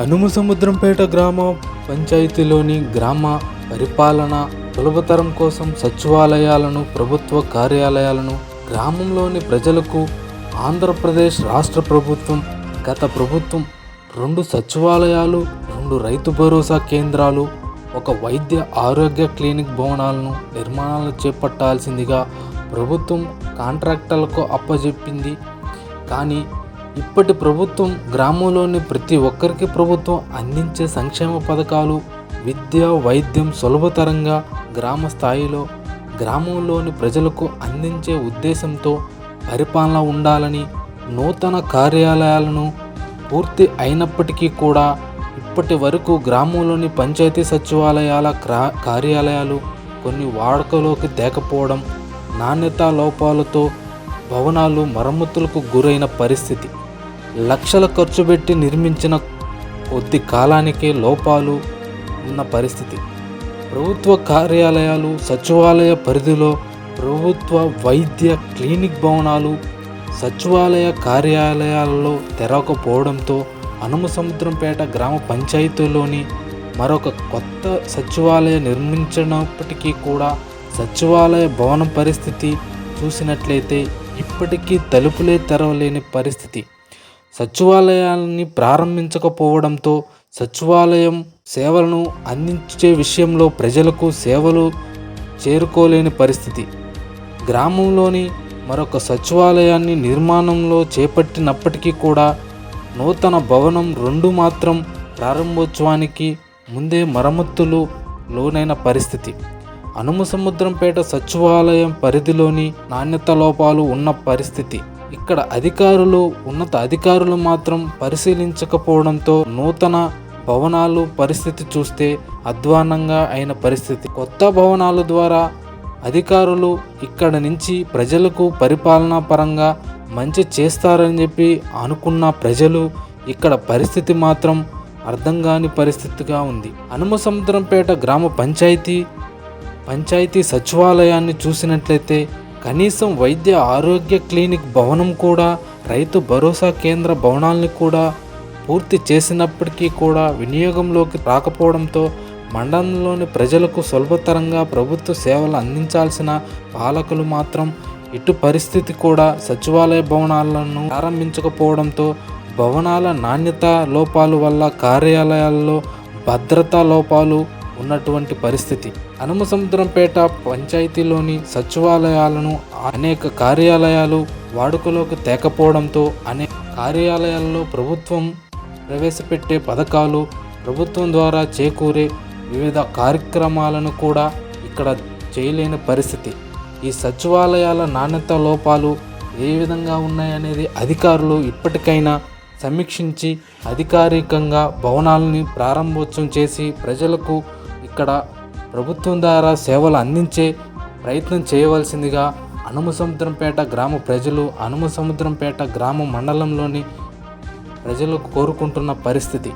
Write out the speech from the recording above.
అనుము సముద్రంపేట గ్రామ పంచాయతీలోని గ్రామ పరిపాలన సులభతరం కోసం సచివాలయాలను ప్రభుత్వ కార్యాలయాలను గ్రామంలోని ప్రజలకు ఆంధ్రప్రదేశ్ రాష్ట్ర ప్రభుత్వం గత ప్రభుత్వం రెండు సచివాలయాలు రెండు రైతు భరోసా కేంద్రాలు ఒక వైద్య ఆరోగ్య క్లినిక్ భవనాలను నిర్మాణాలు చేపట్టాల్సిందిగా ప్రభుత్వం కాంట్రాక్టర్లకు అప్పజెప్పింది. కానీ ఇప్పటి ప్రభుత్వం గ్రామంలోని ప్రతి ఒక్కరికి ప్రభుత్వం అందించే సంక్షేమ పథకాలు విద్య వైద్యం సులభతరంగా గ్రామ స్థాయిలో గ్రామంలోని ప్రజలకు అందించే ఉద్దేశంతో పరిపాలన ఉండాలని నూతన కార్యాలయాలను పూర్తి అయినప్పటికీ కూడా ఇప్పటి వరకు గ్రామంలోని పంచాయతీ సచివాలయాల క్రా కార్యాలయాలు కొన్ని వాడుకలోకి తేకపోవడం నాణ్యతా లోపాలతో భవనాలు మరమ్మతులకు గురైన పరిస్థితి. లక్షల ఖర్చు పెట్టి నిర్మించిన కొద్ది కాలానికే లోపాలు ఉన్న పరిస్థితి. ప్రభుత్వ కార్యాలయాలు సచివాలయ పరిధిలో ప్రభుత్వ వైద్య క్లినిక్ భవనాలు సచివాలయ కార్యాలయాలలో తెరవకపోవడంతో అనుమ సముద్రంపేట గ్రామ పంచాయతీలోని మరొక కొత్త సచివాలయం నిర్మించినప్పటికీ కూడా సచివాలయ భవనం పరిస్థితి చూసినట్లయితే ఇప్పటికీ తలుపులే తెరవలేని పరిస్థితి. సచివాలయాన్ని ప్రారంభించకపోవడంతో సచివాలయం సేవలను అందించే విషయంలో ప్రజలకు సేవలు చేరుకోలేని పరిస్థితి. గ్రామంలోని మరొక సచివాలయాన్ని నిర్మాణంలో చేపట్టినప్పటికీ కూడా నూతన భవనం రెండు మాత్రం ప్రారంభోత్సవానికి ముందే మరమ్మతులు లోనైన పరిస్థితి. అనుము సముద్రంపేట సచివాలయం పరిధిలోని నాణ్యత లోపాలు ఉన్న పరిస్థితి. ఇక్కడ అధికారులు ఉన్నత అధికారులు మాత్రం పరిశీలించకపోవడంతో నూతన భవనాలు పరిస్థితి చూస్తే అధ్వానంగా అయిన పరిస్థితి. కొత్త భవనాల ద్వారా అధికారులు ఇక్కడ నుంచి ప్రజలకు పరిపాలనా పరంగా మంచి చేస్తారని చెప్పి అనుకున్న ప్రజలు ఇక్కడ పరిస్థితి మాత్రం అర్థం కాని పరిస్థితిగా ఉంది. అనుమ సముద్రంపేట గ్రామ పంచాయతీ పంచాయతీ సచివాలయాన్ని చూసినట్లయితే కనీసం వైద్య ఆరోగ్య క్లినిక్ భవనం కూడా రైతు భరోసా కేంద్ర భవనాల్ని కూడా పూర్తి చేసినప్పటికీ కూడా వినియోగంలోకి రాకపోవడంతో మండలంలోని ప్రజలకు సులభతరంగా ప్రభుత్వ సేవలు అందించాల్సిన పాలకులు మాత్రం ఇటు పరిస్థితి కూడా సచివాలయ భవనాలను ప్రారంభించకపోవడంతో భవనాల నాణ్యత లోపాలు వల్ల కార్యాలయాల్లో భద్రతా లోపాలు ఉన్నటువంటి పరిస్థితి. అనుమ సముద్రంపేట పంచాయతీలోని సచివాలయాలను అనేక కార్యాలయాలు వాడుకలోకి తేకపోవడంతో అనేక కార్యాలయాల్లో ప్రభుత్వం ప్రవేశపెట్టే పథకాలు ప్రభుత్వం ద్వారా చేకూరే వివిధ కార్యక్రమాలను కూడా ఇక్కడ చేయలేని పరిస్థితి. ఈ సచివాలయాల నాణ్యత లోపాలు ఏ విధంగా ఉన్నాయనేది అధికారులు ఇప్పటికైనా సమీక్షించి అధికారికంగా భవనాలని ప్రారంభోత్సవం చేసి ప్రజలకు ఇక్కడ ప్రభుత్వం ద్వారా సేవలు అందించే ప్రయత్నం చేయవలసిందిగా అనుమ సముద్రంపేట గ్రామ ప్రజలు అనుమ సముద్రంపేట గ్రామ మండలంలోని ప్రజలు కోరుకుంటున్న పరిస్థితి.